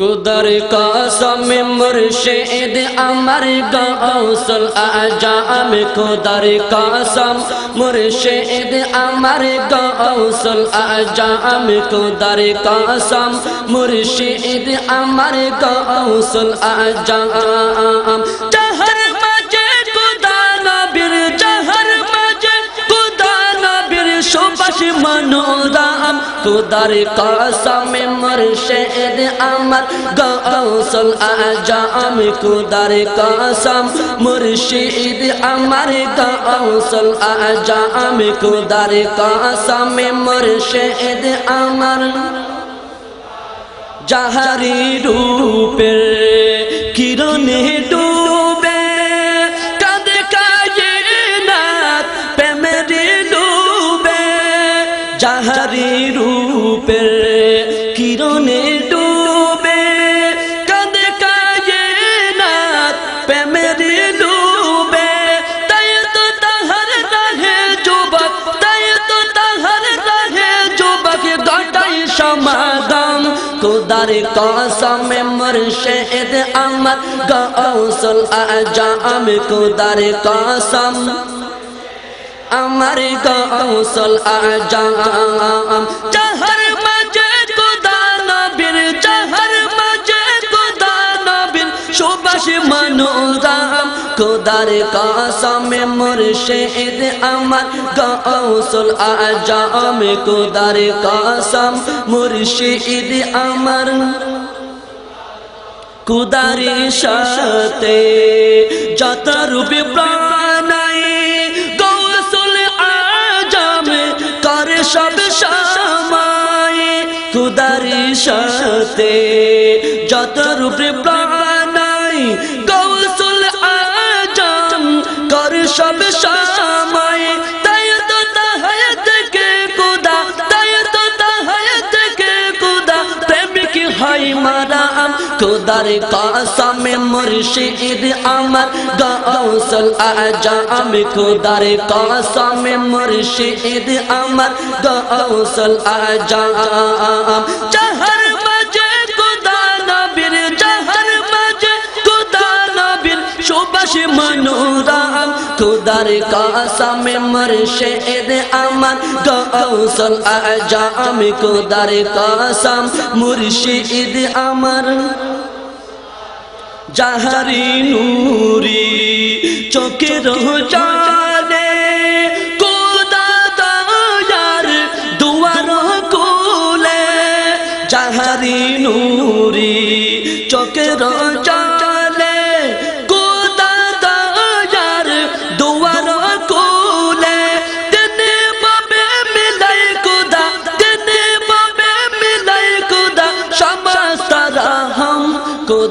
কুদর কসম মুর্শিদ আমার গৌসল আজাম। কুদর কসম মুর্শিদ আমার গৌসল আজাম। কুদর কসম মুর্শিদ আমার গৌসল আজাম। মনোরাম কুদার কসম মুর্শিদ আমার গৌসল আজাম কুদার কসম মুর্শিদ আমার গৌসল আজাম কুদার কসম মুর্শিদ আমার। যাহারি রূপের যাহারি রূপের কিরণে ডুবে, কাঁদে কাজে নাথ প্রেমের ডুবে। তাই তো তাহার রাহে যুবক, তাই তো তাহার রাহে যুবক গটাই সমাগম খুদার কসম মুর্শিদ আমার গৌসল আজাম, খুদার কসম। আমার গৌসল আজাম। জাহর মাঝে খুদা নবীর জাহর মাঝে খুদা নবীর সুবাস মনোরাম খুদার কসম মুর্শিদ আমার গৌসল আজাম। খুদার কসম মুর্শিদ আমার। কুদারি সাথে যত রূপে প্রাণাই সময় কুদারি সাথে যত রূপে প্রাণাই কৌশল আজম কর সব সময়। মারাম খুদার কসম মুর্শিদ আমার গৌসল আজাম খুদার কসম মুর্শিদ আমার গৌসল আজাম জাহর মাঝে খুদা নবীর জাহর মাঝে খুদা নবীর সুবাস মনোরাম খুদার কসম মুর্শিদ আমার গৌসল আজাম খুদার কসম মুর্শিদ আমার যাহারি নুরি চোখের জানে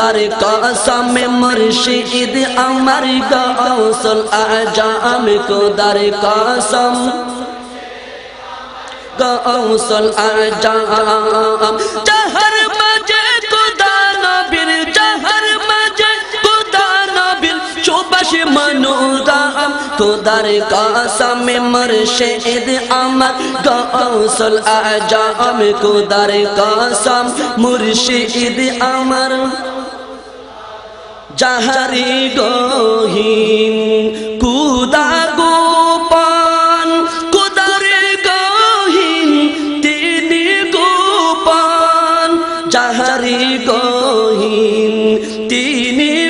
কুদার কসম মুর্শিদ আমার গৌসল আজাম কুদার কসম গৌসল আজাম জাহর মাঝে কুদা নবীর জাহর মাঝে কুদা নবীর সুবাস মনোরাম কুদার কসম মুর্শিদ আমার গৌসল আজাম কুদার কসম মুর্শিদ আমার যাহারি গহীন কুদা গোপান কুদারে গহীন তিনি গোপান যাহারি গহীন তিনি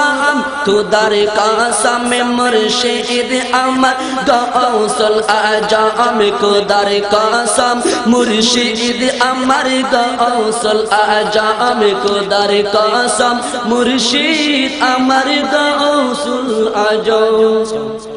মনোরাম খুদার কসম মুর্শিদ আমার গৌসল আজাম খুদার কসম মুর্শিদ আমার গৌসল আজাম খুদার কসম মুর্শিদ আমার গৌসল আজম